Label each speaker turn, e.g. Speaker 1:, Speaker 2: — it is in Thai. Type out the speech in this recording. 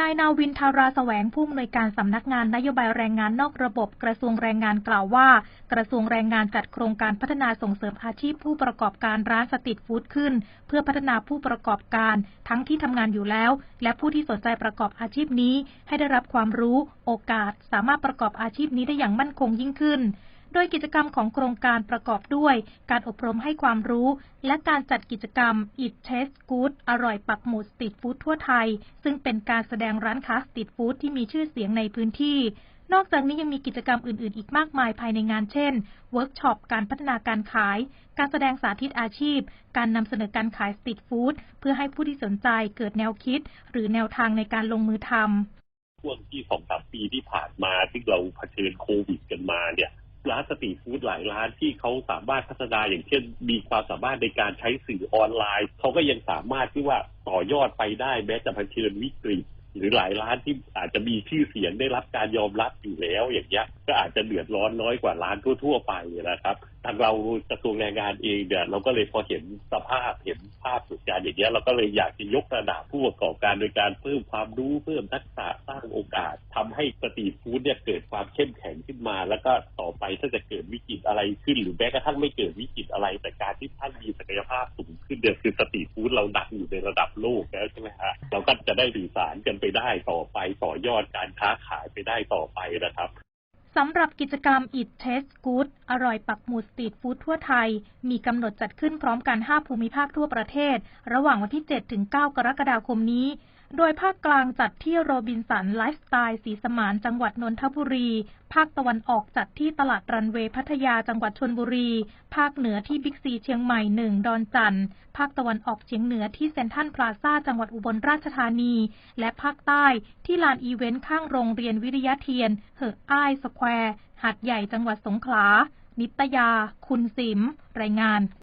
Speaker 1: นายนาวินทาราสแสวงผู้อำนวยการสำนักงานนโยบายแรงงานนอกระบบ กระทรวงแรงงานกล่าวว่า กระทรวงแรงงานจัดโครงการพัฒนาส่งเสริมอาชีพผู้ประกอบการร้านสตรีทฟู้ดขึ้น เพื่อพัฒนาผู้ประกอบการ ทั้งที่ทำงานอยู่แล้ว และผู้ที่สนใจประกอบอาชีพนี้ ให้ได้รับความรู้ โอกาส สามารถประกอบอาชีพนี้ได้อย่างมั่นคงยิ่งขึ้น ดยกิจกรรมของโครงการประกอบด้วย การอบรมให้ความรู้ และการจัดกิจกรรม Eat Taste Good อร่อยปักหมุดสตรีทฟู้ดทั่วไทย ซึ่งเป็นการแสดงร้านค้าสตรีทฟู้ดที่มีชื่อเสียงในพื้นที่นอกจากนี้ยังมีกิจกรรมอื่น ๆ อีกมากมายภายในงาน เช่น เวิร์กช็อป การพัฒนาการขาย การแสดงสาธิตอาชีพ การนำเสนอการขายสตรีทฟู้ด เพื่อให้ผู้ที่สนใจเกิดแนวคิด หรือแนวทางในการลงมือทำ
Speaker 2: ช่วงที่สองสามปีที่ผ่านมาที่เราเผชิญโควิดกันมาเนี่ย ร้านสตรีทฟู้ดหลายร้านที่เขาสามารถพัฒนาอย่างเช่น มีความสามารถในการใช้สื่อออนไลน์เขาก็ยังสามารถที่ว่าต่อยอดไปได้แม้จะเผชิญวิกฤตหรือหลายร้านที่อาจจะมีชื่อเสียงได้รับการยอมรับอยู่แล้วอย่างเงี้ยก็อาจจะเดือดร้อนน้อยกว่าร้านทั่ว ๆ ไปนะครับทางเรากระทรวงแรงงานเองเนี่ยเราก็เลยพอเห็นสภาพเห็นาพเหตุการอย่างเงี้ยเราก็เลยอยากจะยกระดับผู้ประกอบการโดยการเพิ่มความรู้เพิ่มทักษะสร้างโอกาสทำให้สตรีทฟู้ดเนี่ยเกิดความเข้มแข็งขึ้นมา แล้วก็ต่อไปถ้าจะเกิดวิกฤตอะไรขึ้น หรือแม้กระทั่งไม่เกิดวิกฤตอะไร แต่การที่ท่านมีศักยภาพสูงขึ้นเดียวคือสตรีทฟู้ดเราดังอยู่ในระดับโลกแล้วใช่ไหมฮะเราก็จะได้สื่อสารกันไปได้ต่อไปต่อยอดการค้าขายไปได้ต่อไปนะครับ
Speaker 1: สำหรับกิจกรรม Eat Taste Good อร่อยปักหมุดสตรีทฟู้ดทั่วไทย มีกำหนดจัดขึ้นพร้อมกัน 5 ภูมิภาคทั่วประเทศ ระหว่างวันที่ 7 ถึง 9 กรกฎาคมนี้ โดยภาคกลางจัดที่โรบินสันไลฟ์สไตล์สีสมานจังหวัดนนทบุรี ภาคตะวันออกจัดที่ตลาดรันเวย์พัทยาจังหวัดชนบุรี ภาคเหนือที่บิ๊กซีเชียงใหม่หนึ่งดอนจันทร์ภาคตะวันออกเฉียงเหนือที่เซนทัลพลาซ่าจังหวัดอุบลราชธานี และภาคใต้ที่ลานอีเวนต์ข้างโรงเรียนวิริยะเทียน เหออ้ายสแควร์หาดใหญ่จังหวัดสงขลา นิตยา คุณสิม รายงาน